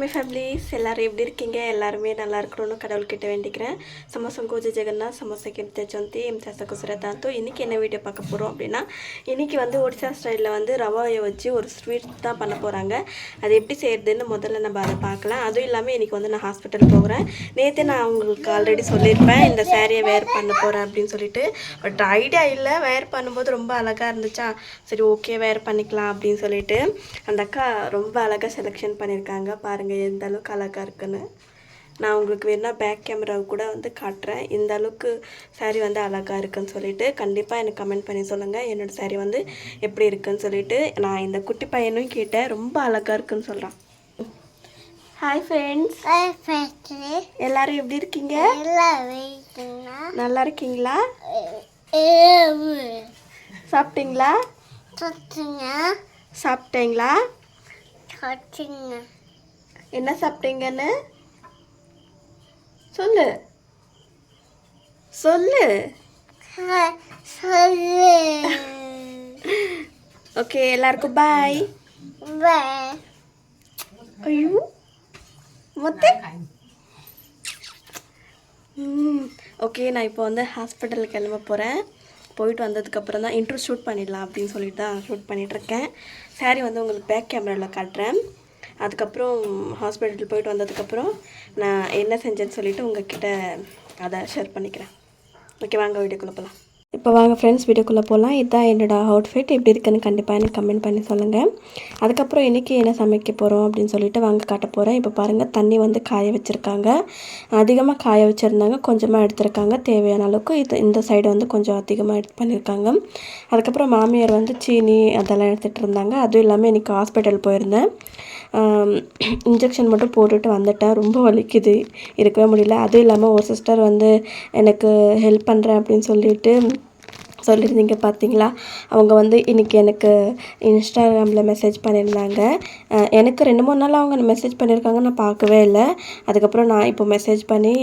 My families எல்லோரும் எப்படி இருக்கீங்க? எல்லாருமே நல்லா இருக்கணும்னு கடவுள்கிட்ட வேண்டிக்கிறேன். சமோசம் கூஜ ஜெகநாத் சமோசா கீர்த்த ஜெயந்தி எம் சாசக்கு சுரதாத்தோ இன்றைக்கி என்ன வீடியோ பார்க்க போகிறோம் அப்படின்னா இன்றைக்கி வந்து ஒடிசா ஸ்டைலில் வந்து ரவாயை வச்சு ஒரு ஸ்வீட் தான் பண்ண போகிறாங்க அது எப்படி செய்கிறதுன்னு முதல்ல நம்ம அதை பார்க்கலாம். அதுவும் இல்லாமல் இன்றைக்கி வந்து நான் ஹாஸ்பிட்டல் போகிறேன் நேற்று நான் அவங்களுக்கு ஆல்ரெடி சொல்லியிருப்பேன் இந்த சேரீயை வேர் பண்ண போகிறேன் அப்படின்னு சொல்லிட்டு. பட் ஐடியா இல்லை வேர் பண்ணும்போது ரொம்ப அழகாக இருந்துச்சா? சரி ஓகே வேர் பண்ணிக்கலாம் அப்படின்னு சொல்லிட்டு. அந்த அக்கா ரொம்ப அழகாக செலெக்ஷன் பண்ணியிருக்காங்க பாருங்கள் எந்த அளவுக்கு அழகாக இருக்குன்னு. நான் உங்களுக்கு வேணால் பேக் கேமராவை கூட வந்து காட்டுறேன். இந்த அளவுக்கு saree வந்து அழகாக இருக்குன்னு சொல்லிட்டு கண்டிப்பாக எனக்கு கமெண்ட் பண்ணி சொல்லுங்கள் என்னோடய saree வந்து எப்படி இருக்குன்னு சொல்லிட்டு நான் இந்த குட்டி பையனும் கேட்டேன். ரொம்ப அழகாக இருக்குன்னு சொல்கிறான் ஹாய் ஃப்ரெண்ட்ஸ் எல்லாரும் எப்படி இருக்கீங்க? நல்லா இருக்கீங்களா? சாப்பிட்டீங்களா? சாப்பிட்டீங்களா? தொட்டுங்க என்ன சாப்பிட்டீங்கன்னு? சொல்லு. சொல்லு. ஓகே எல்லாருக்கும் பாய் பாய் ஐயோ. மொத்தே? ஓகே நான் இப்போ வந்து ஹாஸ்பிட்டலுக்கு கிளம்ப போகிறேன் போயிட்டு வந்ததுக்கப்புறம் தான் இன்ட்ரோ ஷூட் பண்ணிடலாம் அப்படின்னு சொல்லிட்டு தான் ஷூட் பண்ணிகிட்ருக்கேன் சாரி வந்து உங்களுக்கு பேக் கேமராவில் காட்டுறேன். அதுக்கப்புறம் ஹாஸ்பிட்டல் போயிட்டு வந்ததுக்கப்புறம் நான் என்ன செஞ்சேன்னு சொல்லிவிட்டு உங்ககிட்ட அதை ஷேர் பண்ணிக்கிறேன். ஓகே வாங்க வீடியோக்குள்ளே போகலாம் இப்போ வாங்க ஃப்ரெண்ட்ஸ் வீடியோக்குள்ளே போகலாம் இதுதான் என்னோடய அவுட்ஃபிட் எப்படி இருக்குன்னு கண்டிப்பாக எனக்கு கமெண்ட் பண்ணி சொல்லுங்கள் அதுக்கப்புறம் இன்றைக்கி என்ன சமைக்க போகிறோம் அப்படின்னு சொல்லிட்டு வாங்க காட்ட போகிறேன் இப்போ பாருங்கள் தண்ணி வந்து காய வச்சுருக்காங்க. அதிகமாக காய வச்சுருந்தாங்க கொஞ்சமாக எடுத்திருக்காங்க. தேவையான அளவுக்கு இது இந்த சைடு வந்து கொஞ்சம் அதிகமாக எடுத்து பண்ணியிருக்காங்க. அதுக்கப்புறம் மாமியார் வந்து சீனி அதெல்லாம் எடுத்துகிட்டு இருந்தாங்க. அதுவும் இல்லாமல் இன்றைக்கி ஹாஸ்பிட்டல் போயிருந்தேன். இன்ஜெக்ஷன் மட்டும் போட்டுட்டு வந்துட்டேன். ரொம்ப வலிக்குது. இருக்கவே முடியல. அதுவும் இல்லாமல் ஒரு சிஸ்டர் வந்து எனக்கு ஹெல்ப் பண்ணுறேன் அப்படின்னு சொல்லிட்டு சொல்லியிருந்தீங்க பார்த்தீங்களா அவங்க வந்து இன்றைக்கி எனக்கு இன்ஸ்டாகிராமில் மெசேஜ் பண்ணியிருந்தாங்க எனக்கு ரெண்டு மூணு நாள் அவங்க மெசேஜ் பண்ணியிருக்காங்க நான் பார்க்கவே இல்லை. அதுக்கப்புறம் நான் இப்போ மெசேஜ் பண்ணி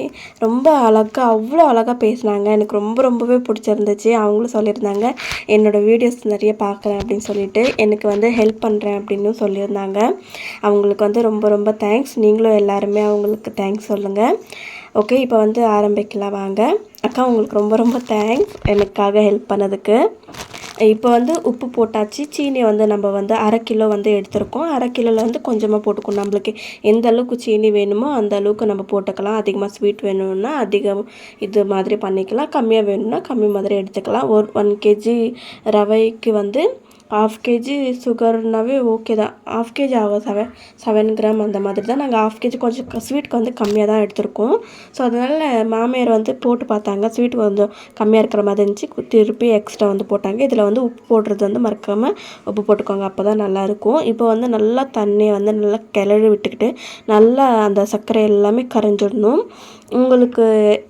ரொம்ப அழகாக அவ்வளோ அழகாக பேசினாங்க. எனக்கு ரொம்ப ரொம்பவே பிடிச்சிருந்துச்சு. அவங்களும் சொல்லியிருந்தாங்க என்னோடய வீடியோஸ் நிறைய பார்க்குறேன் அப்படின்னு சொல்லிட்டு எனக்கு வந்து ஹெல்ப் பண்ணுறேன் அப்படின்னு சொல்லியிருந்தாங்க. அவங்களுக்கு வந்து ரொம்ப ரொம்ப தேங்க்ஸ் நீங்களும் எல்லாருமே அவங்களுக்கு தேங்க்ஸ் சொல்லுங்கள் ஓகே இப்போ வந்து ஆரம்பிக்கலாம் வாங்க. அக்கா உங்களுக்கு ரொம்ப ரொம்ப தேங்க்ஸ் எனக்காக ஹெல்ப் பண்ணதுக்கு. இப்போ வந்து உப்பு போட்டாச்சு. சீனி வந்து நம்ம வந்து அரை கிலோ வந்து எடுத்திருக்கோம். அரை கிலோவில் வந்து கொஞ்சமாக போட்டுக்கணும். நம்மளுக்கு எந்த அளவுக்கு சீனி வேணுமோ அந்த அளவுக்கு நம்ம போட்டுக்கலாம். அதிகமாக ஸ்வீட் வேணும்னா அதிகம் இது மாதிரி பண்ணிக்கலாம். கம்மியாக வேணும்னா கம்மி மாதிரி எடுத்துக்கலாம். ஒரு ஒன் கேஜி ரவைக்கு வந்து ஆஃப் கேஜி சுகர்னாவே ஓகே தான். ஆஃப் கேஜி ஆகும் செவன் செவன் கிராம் அந்த மாதிரி தான் நாங்கள் ஆஃப் கேஜி கொஞ்சம் ஸ்வீட்டுக்கு வந்து கம்மியாக தான் எடுத்திருக்கோம். ஸோ அதனால் மாமியார் வந்து போட்டு பார்த்தாங்க. ஸ்வீட் கொஞ்சம் கம்மியாக இருக்கிற மாதிரி இருந்துச்சு. திருப்பி எக்ஸ்ட்ரா வந்து போட்டாங்க. இதில் வந்து உப்பு போடுறது வந்து மறக்காமல் உப்பு போட்டுக்கோங்க. அப்போ தான் நல்லாயிருக்கும் இப்போ வந்து நல்லா தண்ணியை வந்து நல்லா கிளறி விட்டுக்கிட்டு நல்லா அந்த சர்க்கரை எல்லாமே கரைஞ்சிடணும். உங்களுக்கு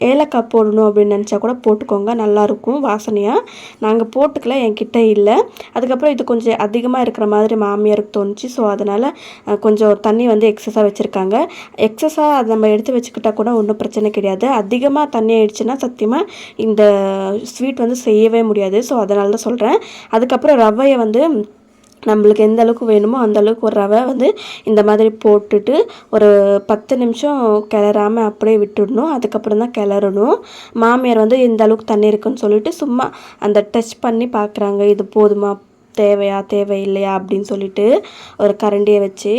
ஏலக்காய் போடணும் அப்படின்னு நினச்சா கூட போட்டுக்கோங்க. நல்லாயிருக்கும் வாசனையாக நாங்கள் போட்டுக்கல என்கிட்ட இல்லை. அதுக்கப்புறம் இது கொஞ்சம் அதிகமாக இருக்கிற மாதிரி மாமியாருக்கு தோணுச்சு. ஸோ அதனால் கொஞ்சம் தண்ணி வந்து எக்ஸஸாக வச்சுருக்காங்க. எக்ஸஸாக அதை நம்ம எடுத்து வச்சுக்கிட்டால் கூட ஒன்றும் பிரச்சனை கிடையாது. அதிகமாக தண்ணி ஆயிடுச்சுன்னா சத்தியமாக இந்த ஸ்வீட் வந்து செய்யவே முடியாது. ஸோ அதனால தான் சொல்கிறேன் அதுக்கப்புறம் ரவையை வந்து நம்மளுக்கு எந்த அளவுக்கு வேணுமோ அந்த அளவுக்கு ஒரு ரவை வந்து இந்த மாதிரி போட்டுட்டு ஒரு பத்து நிமிஷம் கிளறாமல் அப்படியே விட்டுடணும். அதுக்கப்புறம் தான் கிளறணும். மாமியார் வந்து இந்த அளவுக்கு தண்ணி இருக்குன்னு சொல்லிட்டு சும்மா அந்த டச் பண்ணி பார்க்குறாங்க இது போதுமா? தேவையா? தேவையில்லையா? அப்படின்னு சொல்லிட்டு ஒரு கரண்டியை வச்சு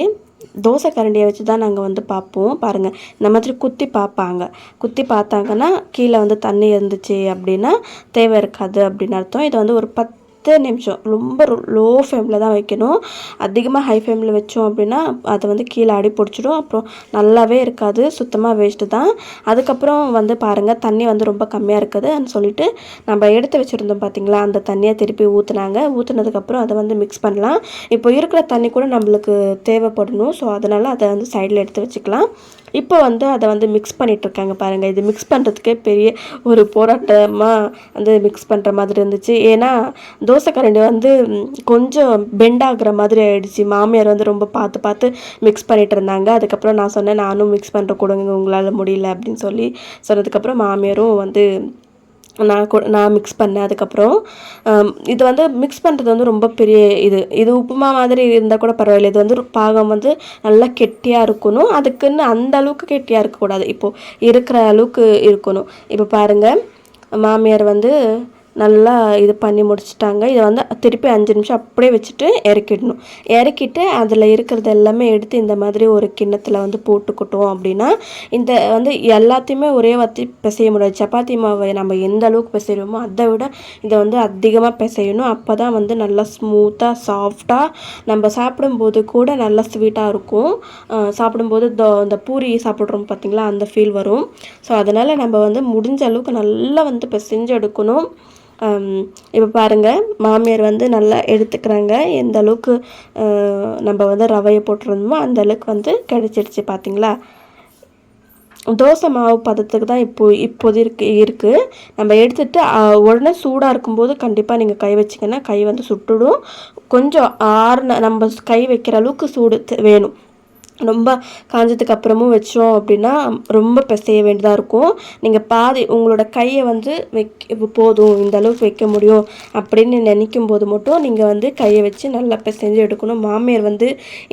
தோசை கரண்டியை வச்சு தான் நாங்கள் வந்து பார்ப்போம். பாருங்கள் இந்த மாதிரி குத்தி பார்ப்பாங்க. குத்தி பார்த்தாங்கன்னா கீழே வந்து தண்ணி இருந்துச்சு அப்படின்னா தேவை இருக்காது அப்படின்னு அர்த்தம். இதை வந்து ஒரு பத்து பத்து நிமிஷம். ரொம்ப லோ ஃப்ளேமில் தான் வைக்கணும். அதிகமாக ஹை ஃப்ளேமில் வச்சோம் அப்படின்னா அதை வந்து கீழே அடி பிடிச்சிடும். அப்புறம் நல்லாவே இருக்காது. சுத்தமாக வேஸ்ட்டு தான். அதுக்கப்புறம் வந்து பாருங்கள் தண்ணி வந்து ரொம்ப கம்மியாக இருக்குதுன்னு சொல்லிட்டு நம்ம எடுத்து வச்சுருந்தோம் பார்த்தீங்களா அந்த தண்ணியை திருப்பி ஊற்றுனாங்க ஊற்றுனதுக்கப்புறம் அதை வந்து மிக்ஸ் பண்ணலாம். இப்போ இருக்கிற தண்ணி கூட நம்மளுக்கு தேவைப்படணும். ஸோ அதனால் அதை வந்து சைடில் எடுத்து வச்சுக்கலாம். இப்போ வந்து அதை வந்து மிக்ஸ் பண்ணிகிட்ருக்காங்க பாருங்கள் இது மிக்ஸ் பண்ணுறதுக்கே பெரிய ஒரு போராட்டமாக வந்து மிக்ஸ் பண்ணுற மாதிரி இருந்துச்சு. ஏன்னா தோசை கரண்டி வந்து கொஞ்சம் பெண்ட் ஆகுற மாதிரி ஆகிடுச்சு மாமியார் வந்து ரொம்ப பார்த்து பார்த்து மிக்ஸ் பண்ணிகிட்டு இருந்தாங்க அதுக்கப்புறம் நான் சொன்னேன் நானும் மிக்ஸ் பண்ணுற கொடுங்க உங்களால் முடியல அப்படின்னு சொல்லி சொன்னதுக்கப்புறம் மாமியாரும் வந்து நான் நான் மிக்ஸ் பண்ணேன். அதுக்கப்புறம் இது வந்து மிக்ஸ் பண்ணுறது வந்து ரொம்ப பெரிய இது. இது உப்புமா மாதிரி இருந்தால் கூட பரவாயில்ல. இது வந்து பாகம் வந்து நல்லா கெட்டியாக இருக்கணும். அதுக்குன்னு அந்த அளவுக்கு கெட்டியாக இருக்கக்கூடாது. இப்போது இருக்கிற அளவுக்கு இருக்கணும். இப்போ பாருங்கள் மாமியார் வந்து நல்லா இது பண்ணி முடிச்சிட்டாங்க. இதை வந்து திருப்பி அஞ்சு நிமிஷம் அப்படியே வச்சுட்டு இறக்கிடணும். இறக்கிட்டு அதில் இருக்கிறது எல்லாமே எடுத்து இந்த மாதிரி ஒரு கிண்ணத்தில் வந்து போட்டுக்கிட்டோம் அப்படின்னா இந்த வந்து எல்லாத்தையுமே ஒரே வத்தி பிசைய முடியாது. சப்பாத்தி மாவை நம்ம எந்த அளவுக்கு பிசைகிறோமோ அதை விட இதை வந்து அதிகமாக பிசையணும். அப்போ தான் வந்து நல்லா ஸ்மூத்தாக சாஃப்டாக நம்ம சாப்பிடும்போது கூட நல்லா ஸ்வீட்டாக இருக்கும். சாப்பிடும்போது இந்த பூரி சாப்பிட்றோம் பார்த்தீங்களா அந்த ஃபீல் வரும். ஸோ அதனால் நம்ம வந்து முடிஞ்ச அளவுக்கு நல்லா வந்து பிசைஞ்சு எடுக்கணும். இப்போ பாருங்கள் மாமியார் வந்து நல்லா எடுத்துக்கிறாங்க. எந்த அளவுக்கு நம்ம வந்து ரவையை போட்டிருந்தோமோ அந்த அளவுக்கு வந்து கிடச்சிருச்சு பார்த்தீங்களா தோசை மாவு பதத்துக்கு தான் இப்போ இப்போது இருக்கு இருக்குது நம்ம எடுத்துட்டு உடனே சூடாக இருக்கும்போது கண்டிப்பாக நீங்கள் கை வச்சிங்கன்னா கை வந்து சுட்டுடும். கொஞ்சம் ஆறுன நம்ம கை வைக்கிற அளவுக்கு சூடு வேணும். ரொம்ப காஞ்சதுக்கு அப்புறமும் வச்சோம் அப்படின்னா ரொம்ப பிசைய வேண்டியதாக இருக்கும். நீங்கள் பாதி உங்களோட கையை வந்து வைக்க போதும் இந்த அளவுக்கு வைக்க முடியும் அப்படின்னு நினைக்கும் போது மட்டும் நீங்கள் வந்து கையை வச்சு நல்லா பிசைஞ்சு எடுக்கணும். மாமியார் வந்து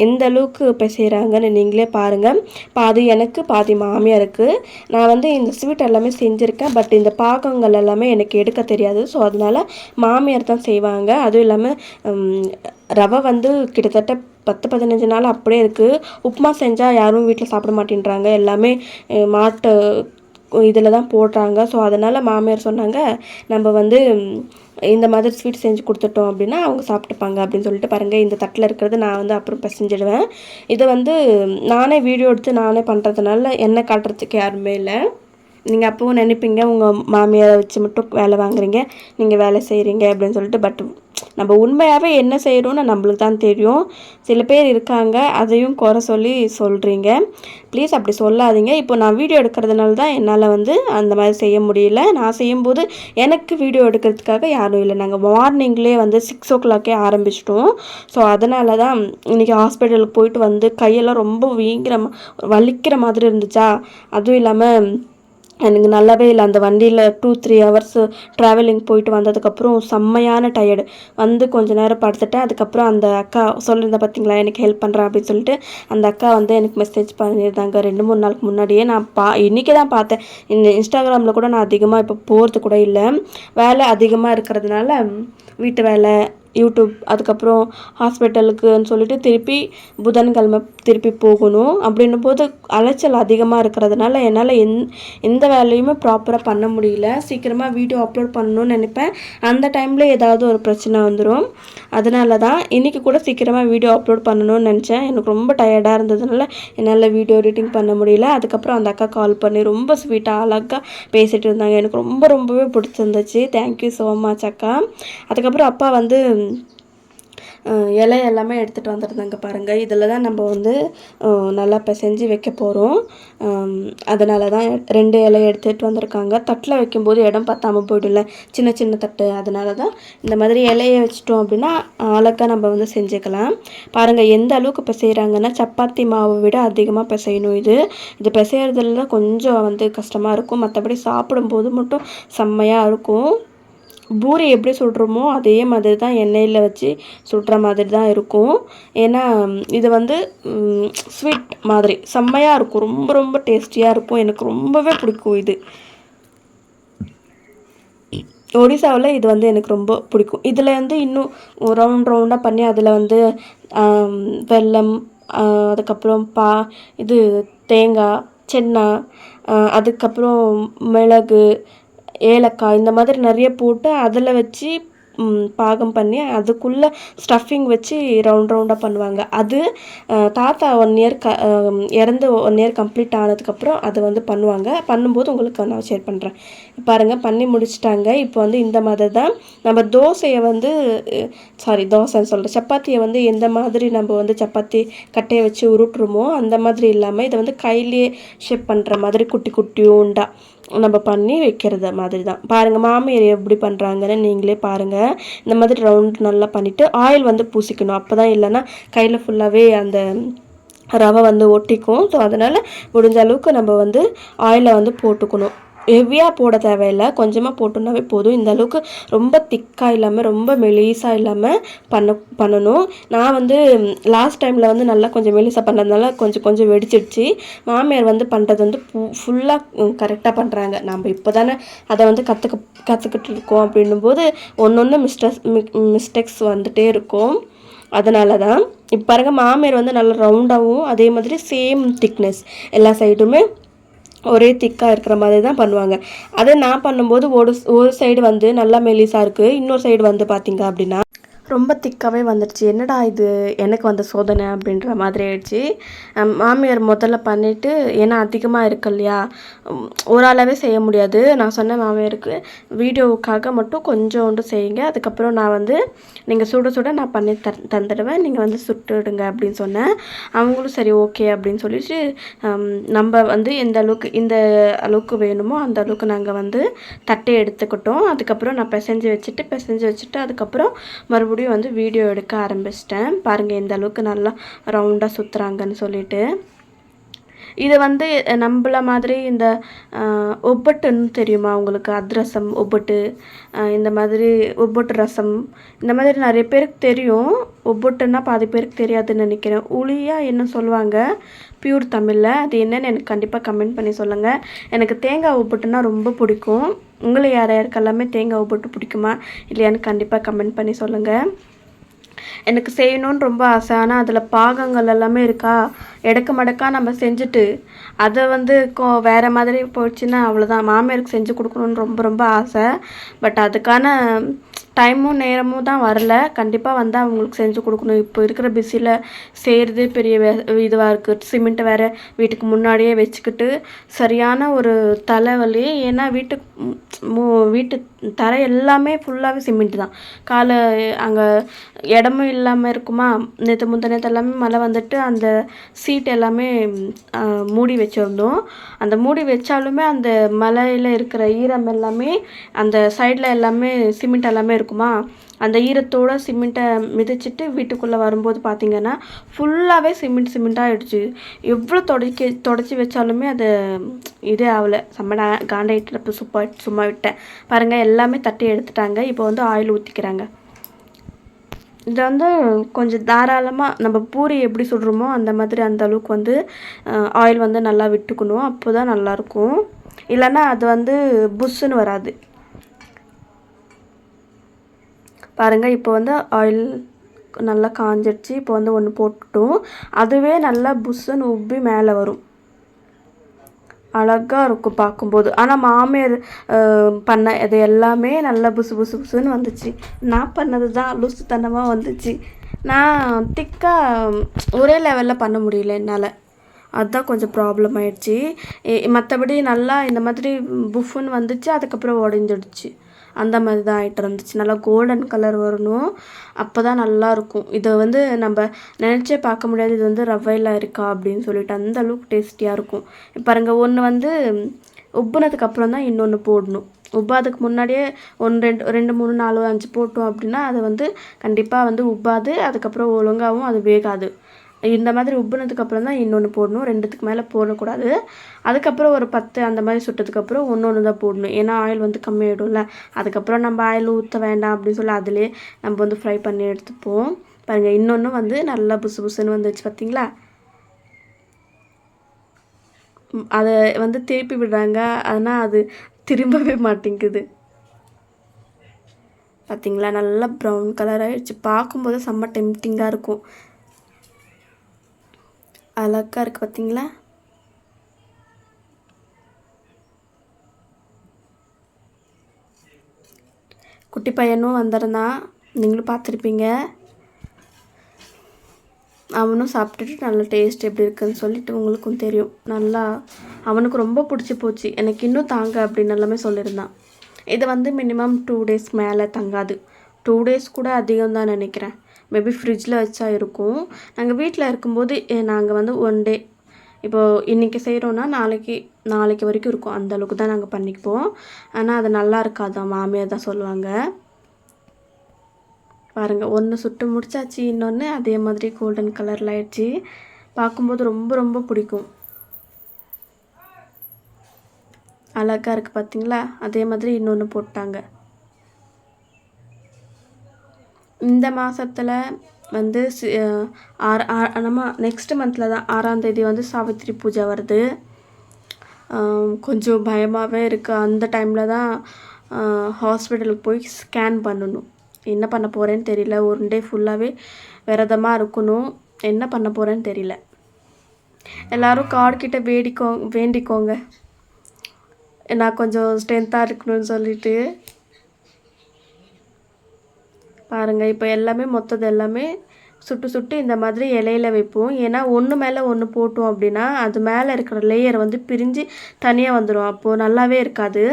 எந்த அளவுக்கு பிசைகிறாங்கன்னு நீங்களே பாருங்கள் பாதி எனக்கு பாதி மாமியாருக்கு. நான் வந்து இந்த ஸ்வீட் எல்லாமே செஞ்சுருக்கேன். பட் இந்த பாகங்கள் எல்லாமே எனக்கு எடுக்க தெரியாது. ஸோ அதனால மாமியார் தான் செய்வாங்க. அதுவும் இல்லாமல் ரவை வந்து கிட்டத்தட்ட பத்து பதினஞ்சு நாள் அப்படியே இருக்குது உப்புமா செஞ்சால் யாரும் வீட்டில் சாப்பிட மாட்டேன்றாங்க. எல்லாமே மாட்டு இதில் தான் போடுறாங்க. ஸோ அதனால் மாமியார் சொன்னாங்க நம்ம வந்து இந்த மாதிரி ஸ்வீட் செஞ்சு கொடுத்துட்டோம் அப்படின்னா அவங்க சாப்பிட்டுப்பாங்க அப்படின்னு சொல்லிட்டு பாருங்கள் இந்த தட்டில் இருக்கிறது நான் வந்து அப்புறம் பசஞ்சிடுவேன். இதை வந்து நானே வீடியோ எடுத்து நானே பண்ணுறதுனால என்ன காட்டுறதுக்கு யாருமே இல்லை. நீங்கள் அப்பவும் நினைப்பீங்க உங்கள் மாமியாரை வச்சு மட்டும் வேலை வாங்குறீங்க நீங்கள் வேலை செய்கிறீங்க அப்படின்னு சொல்லிட்டு. பட் நம்ம உண்மையாகவே என்ன செய்கிறோன்னு நம்மளுக்கு தான் தெரியும். சில பேர் இருக்காங்க அதையும் குறை சொல்லி சொல்கிறீங்க ப்ளீஸ் அப்படி சொல்லாதீங்க. இப்போ நான் வீடியோ எடுக்கிறதுனால தான் என்னால் வந்து அந்த மாதிரி செய்ய முடியல. நான் செய்யும்போது எனக்கு வீடியோ எடுக்கிறதுக்காக யாரும் இல்லை. நாங்கள் மார்னிங்லேயே வந்து சிக்ஸ் ஓ கிளாக்கே ஆரம்பிச்சிட்டோம். ஸோ அதனால தான் இன்றைக்கி ஹாஸ்பிட்டலுக்கு போயிட்டு வந்து கையெல்லாம் ரொம்ப வீங்கிற வலிக்கிற மாதிரி இருந்துச்சா? அதுவும் இல்லாமல் எனக்கு நல்லாவே இல்லை. அந்த வண்டியில் டூ த்ரீ ஹவர்ஸ் ட்ராவலிங் போயிட்டு வந்ததுக்கப்புறம் செம்மையான டயர்டு வந்து கொஞ்ச நேரம் படுத்துட்டேன். அதுக்கப்புறம் அந்த அக்கா சொல்லியிருந்தேன் பார்த்தீங்களா எனக்கு ஹெல்ப் பண்ணுறேன் அப்படின்னு சொல்லிட்டு அந்த அக்கா வந்து எனக்கு மெசேஜ் பண்ணியிருந்தாங்க. ரெண்டு மூணு நாளுக்கு முன்னாடியே நான் பா இன்றைக்கி தான் பார்த்தேன். இந்த இன்ஸ்டாகிராமில் கூட நான் அதிகமாக இப்போ போகிறது கூட இல்லை. வேலை அதிகமாக இருக்கிறதுனால வீட்டு வேலை யூடியூப் அதுக்கப்புறம் ஹாஸ்பிட்டலுக்குன்னு சொல்லிட்டு திருப்பி புதன்கிழமை திருப்பி போகணும். அப்படின்னும் போது அலைச்சல் அதிகமாக இருக்கிறதுனால என்னால் எந் எந்த வேலையுமே ப்ராப்பராக பண்ண முடியல. சீக்கிரமாக வீடியோ அப்லோட் பண்ணணும்னு நினைப்பேன். அந்த டைமில் ஏதாவது ஒரு பிரச்சனை வந்துடும் அதனால தான் இன்றைக்கி கூட சீக்கிரமாக வீடியோ அப்லோட் பண்ணணும்னு நினச்சேன். எனக்கு ரொம்ப டயர்டாக இருந்ததுனால என்னால் வீடியோ எடிட்டிங் பண்ண முடியல. அதுக்கப்புறம் அந்த அக்கா கால் பண்ணி ரொம்ப ஸ்வீட்டாக அழகாக பேசிகிட்டு இருந்தாங்க. எனக்கு ரொம்ப ரொம்பவே பிடிச்சிருந்துச்சு. தேங்க்யூ ஸோ மச் அக்கா. அதுக்கப்புறம் அப்பா வந்து இலை எல்லாமே எடுத்துகிட்டு வந்துருந்தாங்க பாருங்கள் இதில் தான் நம்ம வந்து நல்லா பிசைஞ்சு வைக்க போகிறோம் அதனால தான் ரெண்டு இலை எடுத்துகிட்டு வந்திருக்காங்க. தட்டில் வைக்கும்போது இடம் பார்த்தாமல் போயிடும்ல. சின்ன சின்ன தட்டு. அதனால தான் இந்த மாதிரி இலையை வச்சிட்டோம் அப்படின்னா அழகாக நம்ம வந்து செஞ்சுக்கலாம். பாருங்கள் எந்த அளவுக்கு பிசைகிறாங்கன்னா சப்பாத்தி மாவை விட அதிகமாக பிசையணும் இது. இது பிசைகிறதுல தான் கொஞ்சம் வந்து கஷ்டமாக இருக்கும். மற்றபடி சாப்பிடும்போது மட்டும் செம்மையாக இருக்கும். பூரி எப்படி சுடுறோமோ அதே மாதிரி தான் எண்ணெயில் வச்சு சுடுற மாதிரி தான் இருக்கும். ஏன்னா இது வந்து ஸ்வீட் மாதிரி. செம்மையாக இருக்கும். ரொம்ப ரொம்ப டேஸ்டியாக இருக்கும். எனக்கு ரொம்பவே பிடிக்கும் இது. ஒடிசாவில் இது வந்து எனக்கு ரொம்ப பிடிக்கும். இதில் வந்து இன்னும் ரவுண்ட் ரவுண்டாக பண்ணி அதில் வந்து வெல்லம் அதுக்கப்புறம் பா இது தேங்காய் சென்னா அதுக்கப்புறம் மிளகு ஏலக்காய் இந்த மாதிரி நிறைய போட்டு அதில் வச்சு பாகம் பண்ணி அதுக்குள்ளே ஸ்டஃபிங் வச்சு ரவுண்ட் ரவுண்டாக பண்ணுவாங்க. அது தாத்தா ஒன் இயர் க இறந்து ஒன் இயர் கம்ப்ளீட் ஆனதுக்கப்புறம் அது வந்து பண்ணுவாங்க. பண்ணும்போது உங்களுக்கு நான் ஷேர் பண்ணுறேன் பாருங்கள் பண்ணி முடிச்சிட்டாங்க. இப்போ வந்து இந்த மாதிரி தான் நம்ம தோசையை வந்து சாரி தோசைன்னு சொல்கிறேன் சப்பாத்தியை வந்து எந்த மாதிரி நம்ம வந்து சப்பாத்தி கட்டையை வச்சு உருட்டுறோமோ அந்த மாதிரி இல்லாமல் இதை வந்து கையிலேயே ஷேப் பண்ணுற மாதிரி குட்டி குட்டியூண்டா நம்ம பண்ணி வைக்கிறது மாதிரி தான் பாருங்கள் மாமியார் எப்படி பண்ணுறாங்கன்னு நீங்களே பாருங்கள் இந்த மாதிரி ரவுண்ட் நல்லா பண்ணிவிட்டு ஆயில் வந்து பூசிக்கணும். அப்போ தான் இல்லைன்னா கையில் ஃபுல்லாகவே அந்த ரவை வந்து ஒட்டிக்கும். ஸோ அதனால் முடிஞ்ச அளவுக்கு நம்ம வந்து ஆயிலை வந்து போட்டுக்கணும். ஹெவியாக போட தேவையில்லை. கொஞ்சமாக போட்டோம்னாவே போதும். இந்த அளவுக்கு ரொம்ப திக்காக இல்லாமல் ரொம்ப மெலிசாக இல்லாமல் பண்ண பண்ணணும். நான் வந்து லாஸ்ட் டைமில் வந்து நல்லா கொஞ்சம் மெலிசாக பண்ணதுனால கொஞ்சம் கொஞ்சம் வெடிச்சிடுச்சு. மாமியார் வந்து பண்ணுறது வந்து ஃபுல்லாக கரெக்டாக பண்ணுறாங்க நம்ம இப்போ தானே அதை வந்து கற்றுக்க கற்றுக்கிட்டு இருக்கோம் அப்படின்னும் போது ஒன்று ஒன்று மிஸ்டேக்ஸ் மிஸ்டேக்ஸ் வந்துகிட்டே இருக்கும். அதனால தான் இப்போ பாருங்கள் மாமியார் வந்து நல்லா ரவுண்டாகவும் அதே மாதிரி சேம் திக்னஸ் எல்லா சைடுமே ஒரே திக்காக இருக்கிற மாதிரி தான் பண்ணுவாங்க. அதை நான் பண்ணும்போது ஒரு ஒரு சைடு வந்து நல்லா மெலிசாக இருக்குது இன்னொரு சைடு வந்து பார்த்திங்க அப்படின்னா ரொம்ப திக்காகவே வந்துடுச்சு என்னடா இது? எனக்கு வந்த சோதனை அப்படின்ற மாதிரி ஆயிடுச்சு. மாமியார் முதல்ல பண்ணிவிட்டு ஏன்னா அதிகமாக இருக்கு இல்லையா? உம், ஒரு செய்ய முடியாது. நான் சொன்ன மாமியாருக்கு வீடியோவுக்காக மட்டும் கொஞ்சோண்டு செய்யுங்க. அதுக்கப்புறம் நான் வந்து நீங்கள் சுட சுட நான் பண்ணி த தந்துடுவேன். நீங்கள் வந்து சுட்டுடுங்க அப்படின்னு சொன்னேன். அவங்களும் சரி ஓகே அப்படின்னு சொல்லிட்டு நம்ம வந்து எந்த அளவுக்கு இந்த அளவுக்கு வேணுமோ அந்த அளவுக்கு நாங்கள் வந்து தட்டை எடுத்துக்கிட்டோம். அதுக்கப்புறம் நான் பிசைஞ்சு வச்சுட்டு பிசைஞ்சு வச்சுட்டு அதுக்கப்புறம் மறுபடியும் வந்து வீடியோ எடுக்க ஆரம்பிச்சிட்டேன். பாருங்கள் எந்த அளவுக்கு நல்லா ரவுண்டாக சுற்றுறாங்கன்னு சொல்லிட்டு. இது வந்து நம்மள மாதிரி இந்த ஒப்பட்டுன்னு தெரியுமா? உங்களுக்கு அதிரசம் ஒப்பட்டு இந்த மாதிரி ஒப்பட்டு ரசம் இந்த மாதிரி நிறைய பேருக்கு தெரியும். ஒப்பட்டுன்னா பாதி பேருக்கு தெரியாதுன்னு நினைக்கிறேன். உளியாக என்ன சொல்லுவாங்க? பியூர் தமிழில். அது என்னன்னு எனக்கு கண்டிப்பாக கமெண்ட் பண்ணி சொல்லுங்கள் எனக்கு தேங்காய் ஒப்பட்டுன்னா ரொம்ப பிடிக்கும். உங்களை யார் யாருக்கெல்லாமே தேங்காய் ஒப்பட்டு பிடிக்குமா? இல்லையான்னு கண்டிப்பாக கமெண்ட் பண்ணி சொல்லுங்கள் எனக்கு செய்யணும்னு ரொம்ப ஆசை. ஆனால் அதில் பாகங்கள் எல்லாமே இருக்கா? எடக்கு மடக்கா நம்ம செஞ்சுட்டு அதை வந்து கோ வேறு மாதிரி போயிடுச்சுன்னா அவ்வளோதான் மாமியாருக்கு செஞ்சு கொடுக்கணுன்னு ரொம்ப ரொம்ப ஆசை. பட் அதுக்கான டைமும் நேரமும் தான் வரல. கண்டிப்பாக வந்து அவங்களுக்கு செஞ்சு கொடுக்கணும். இப்போ இருக்கிற பிஸியில் செய்கிறது பெரிய வே இதுவாக இருக்குது சிமெண்ட்டை வேறு வீட்டுக்கு முன்னாடியே வச்சுக்கிட்டு சரியான ஒரு தலைவலி. ஏன்னா வீட்டு மூ வீட்டு தரை எல்லாமே ஃபுல்லாகவே சிமெண்ட் தான். காலை அங்கே இடமும் இல்லாமல் இருக்குமா? நேற்று முந்த நேற்று எல்லாமே மழை வந்துட்டு அந்த சீட் எல்லாமே மூடி வச்சுருந்தோம். அந்த மூடி வச்சாலுமே அந்த மலையில் இருக்கிற ஈரம் எல்லாமே அந்த சைடில் எல்லாமே சிமெண்ட் எல்லாமே இருக்கும் அந்த ஈரத்தோட சிமெண்ட்டை மிதிச்சிட்டு வீட்டுக்குள்ளே வரும்போது பார்த்தீங்கன்னா ஃபுல்லாகவே சிமெண்ட் சிமெண்ட்டாக ஆகிடுச்சு எவ்வளோ தொடக்கி தொடச்சி வச்சாலுமே அது இதே ஆகலை. செம்ம டா- இப்போ சும்மா சும்மா விட்டேன். பாருங்கள் எல்லாமே தட்டி எடுத்துட்டாங்க. இப்போ வந்து ஆயில் ஊற்றிக்கிறாங்க இதை வந்து கொஞ்சம் தாராளமாக நம்ம பூரி எப்படி சுடுறோமோ அந்த மாதிரி அந்த அளவுக்கு வந்து ஆயில் வந்து நல்லா விட்டுக்கணும். அப்போ தான் நல்லாயிருக்கும் இல்லைன்னா அது வந்து புஷ்ஷுன்னு வராது. பாருங்கள் இப்போ வந்து ஆயில் நல்லா காஞ்சிடுச்சு இப்போ வந்து ஒன்று போட்டுட்டோம். அதுவே நல்லா புஷ்ஷுன்னு உப்பி மேலே வரும். அழகாக இருக்கும் பார்க்கும்போது. ஆனால் மாமியார் பண்ண இது எல்லாமே நல்லா புசு புசு புசுன்னு வந்துச்சு. நான் பண்ணது தான் லூசுத்தனமாக வந்துச்சு. நான் திக்காக ஒரே லெவலில் பண்ண முடியல என்னால். அதுதான் கொஞ்சம் ப்ராப்ளம் ஆயிடுச்சு. மற்றபடி நல்லா இந்த மாதிரி புஃப்னு வந்துச்சு. அதுக்கப்புறம் உடஞ்சிடுச்சு. அந்த மாதிரி தான் ஆகிட்டு இருந்துச்சு. நல்லா கோல்டன் கலர் வரணும். அப்போ தான் நல்லாயிருக்கும் இதை வந்து நம்ம நினச்சே பார்க்க முடியாது. இது வந்து ரவையில் இருக்கா அப்படின்னு சொல்லிட்டு அந்த அளவுக்கு டேஸ்டியாக இருக்கும். பாருங்கள் பாருங்க ஒன்று வந்து உப்புனதுக்கு அப்புறம் தான் இன்னொன்று போடணும். உப்பாதுக்கு முன்னாடியே ஒன்று ரெண்டு ரெண்டு மூணு நாலு அஞ்சு போட்டோம் அப்படின்னா அது வந்து கண்டிப்பாக வந்து உப்பாது. அதுக்கப்புறம் ஒழுங்காகவும் அது வேகாது. இந்த மாதிரி உப்புனதுக்கு அப்புறம் தான் இன்னொன்று போடணும். ரெண்டுத்துக்கு மேலே போடக்கூடாது. அதுக்கப்புறம் ஒரு பத்து அந்த மாதிரி சுட்டதுக்கப்புறம் ஒன்று ஒன்று தான் போடணும். ஏன்னா ஆயில் வந்து கம்மியாயிடும்ல. அதுக்கப்புறம் நம்ம ஆயில் ஊற்ற வேண்டாம் அப்படின்னு சொல்லி அதிலே நம்ம வந்து ஃப்ரை பண்ணி எடுத்துப்போம். பாருங்கள் இன்னொன்று வந்து நல்லா புசு புசுன்னு வந்துச்சு பார்த்தீங்களா அதை வந்து திருப்பி விடுறாங்க. ஆனால் அது திரும்பவே மாட்டேங்குது. பார்த்தீங்களா நல்லா ப்ரௌன் கலர் ஆகிடுச்சு பார்க்கும்போது செம்ம டெம்டிங்காக இருக்கும். அழகா இருக்குது பார்த்தீங்களா குட்டி பையனும் வந்திருந்தான் நீங்களும் பார்த்துருப்பீங்க அவனும் சாப்பிட்டுட்டு நல்ல டேஸ்ட் எப்படி இருக்குன்னு சொல்லிட்டு உங்களுக்கும் தெரியும். நல்லா அவனுக்கு ரொம்ப பிடிச்சி போச்சு. எனக்கு இன்னும் தாங்க அப்படின்னு எல்லாமே சொல்லியிருந்தான். இது வந்து மினிமம் டூ டேஸ் மேலே தங்காது. டூ டேஸ் கூட அதிகம் தான் நினைக்கிறேன். மேபி ஃப்ரிட்ஜில் வச்சா இருக்கும். நாங்கள் வீட்டில் இருக்கும்போது நாங்கள் வந்து ஒன் டே இப்போது இன்றைக்கி செய்கிறோன்னா நாளைக்கு நாளைக்கு வரைக்கும் இருக்கும். அந்த அளவுக்கு தான் நாங்கள் பண்ணிக்குவோம். ஆனால் அது நல்லா இருக்காதான் மாமியார் தான் சொல்லுவாங்க. பாருங்கள் ஒன்று சுட்டு முடிச்சாச்சு இன்னொன்று அதே மாதிரி கோல்டன் கலரில் ஆயிடுச்சு. பார்க்கும்போது ரொம்ப ரொம்ப பிடிக்கும். அழகாக இருக்குது பார்த்தீங்களா அதே மாதிரி இன்னொன்று போட்டாங்க. இந்த மாதத்தில் வந்து சி- ஆறு ஆ- நம்ம நெக்ஸ்ட் மந்தில் தான் ஆறாந்தேதி வந்து சாவித்திரி பூஜை வருது. கொஞ்சம் பயமாகவே இருக்குது அந்த டைமில் தான் ஹாஸ்பிட்டலுக்கு போய் ஸ்கேன் பண்ணணும். என்ன பண்ண போகிறேன்னு தெரியல. ஒரு டே ஃபுல்லாகவே விரதமாக இருக்கணும். என்ன பண்ண போகிறேன்னு தெரியல. எல்லாரும் காட் வேடிக்கோ வேண்டிக்கோங்க. நான் கொஞ்சம் ஸ்ட்ரென்த்தாக இருக்கணும்னு சொல்லிட்டு பாருங்கள் இப்போ எல்லாமே மொத்தது எல்லாமே சுட்டு சுட்டு இந்த மாதிரி இலையில வைப்போம். ஏன்னா ஒன்று மேலே ஒன்று போட்டோம் அப்படின்னா அது மேலே இருக்கிற லேயர் வந்து பிரிஞ்சு தனியாக வந்துடும் அப்போது நல்லாவே இருக்காது.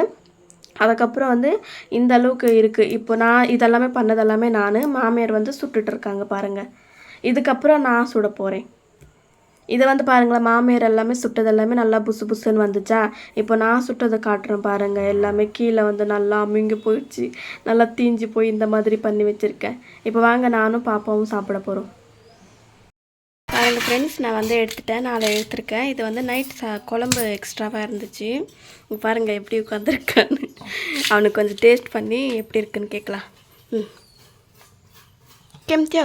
அதுக்கப்புறம் வந்து இந்த அளவுக்கு இருக்குது இப்போ நான் இதெல்லாமே பண்ணதெல்லாமே நான். மாமியார் வந்து சுட்டுட்ருக்காங்க பாருங்கள் இதுக்கப்புறம் நான் சுட போகிறேன் இதை வந்து பாருங்களேன் மாமியார் எல்லாமே சுட்டது எல்லாமே நல்லா புசு புசுன்னு வந்துச்சா? இப்போ நான் சுட்டதை காட்டுறேன் பாருங்கள் எல்லாமே கீழே வந்து நல்லா அமுங்கி போயிடுச்சு. நல்லா தீஞ்சு போய் இந்த மாதிரி பண்ணி வச்சுருக்கேன். இப்போ வாங்க நானும் பாப்பாவும் சாப்பிட போகிறோம் பாருங்க ஃப்ரெண்ட்ஸ் நான் வந்து எடுத்துட்டேன். அதை எடுத்திருக்கேன். இது வந்து நைட் சா குழம்பு எக்ஸ்ட்ராவாக இருந்துச்சு. பாருங்கள் எப்படி உட்காந்துருக்கான்னு அவனுக்கு கொஞ்சம் டேஸ்ட் பண்ணி எப்படி இருக்குன்னு கேட்கலாம். ம். கெம்த்தியா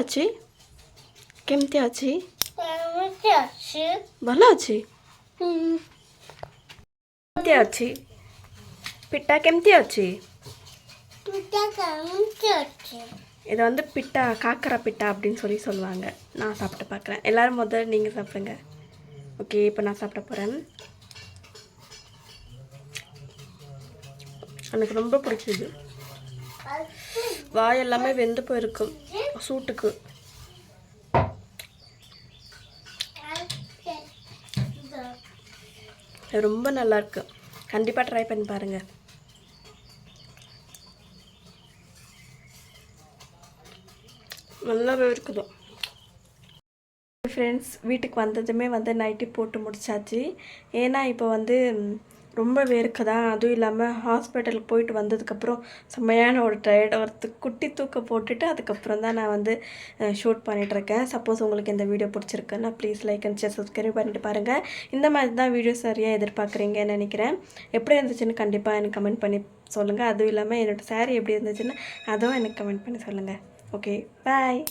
வச்சு আছি ভালো আছি কেমতি আছি পিঠা কেমতি இது வந்து பிட்டா காக்கர பிட்டா அப்படின்னு சொல்லி சொல்லுவாங்க. நான் சாப்பிட்டு பார்க்குறேன். எல்லோரும் முதல்ல நீங்கள் சாப்பிடுங்க. ஓகே இப்போ நான் சாப்பிட போகிறேன் எனக்கு ரொம்ப பிடிச்சிது வாய் எல்லாமே வெந்து போயிருக்கும். சூட்டுக்கு. ரொம்ப நல்லாயிருக்கு கண்டிப்பாக ட்ரை பண்ணி பாருங்கள் நல்லாவே இருக்குது. ஃப்ரெண்ட்ஸ் வீட்டுக்கு வந்ததுமே வந்து நைட்டி போட்டு முடிச்சாச்சு. ஏன்னா இப்போ வந்து ரொம்ப வேர்க்குதா அதுவும் இல்லாமல் ஹாஸ்பிட்டலுக்கு போயிட்டு வந்ததுக்கப்புறம் செம்மையான ஒரு டயர்ட் ஒருத்து குட்டி தூக்க போட்டுட்டு அதுக்கப்புறம் தான் நான் வந்து ஷூட் பண்ணிகிட்ருக்கேன் சப்போஸ் உங்களுக்கு இந்த வீடியோ பிடிச்சிருக்குன்னா please like and share subscribe பண்ணிட்டு பாருங்கள் இந்த மாதிரி தான் வீடியோ சரியாக எதிர்பார்க்குறீங்கன்னு நினைக்கிறேன். எப்படி இருந்துச்சுன்னு கண்டிப்பாக எனக்கு கமெண்ட் பண்ணி சொல்லுங்கள் அதுவும் இல்லாமல் என்னோடய saree எப்படி இருந்துச்சுன்னு அதுவும் எனக்கு கமெண்ட் பண்ணி சொல்லுங்கள் ஓகே பாய்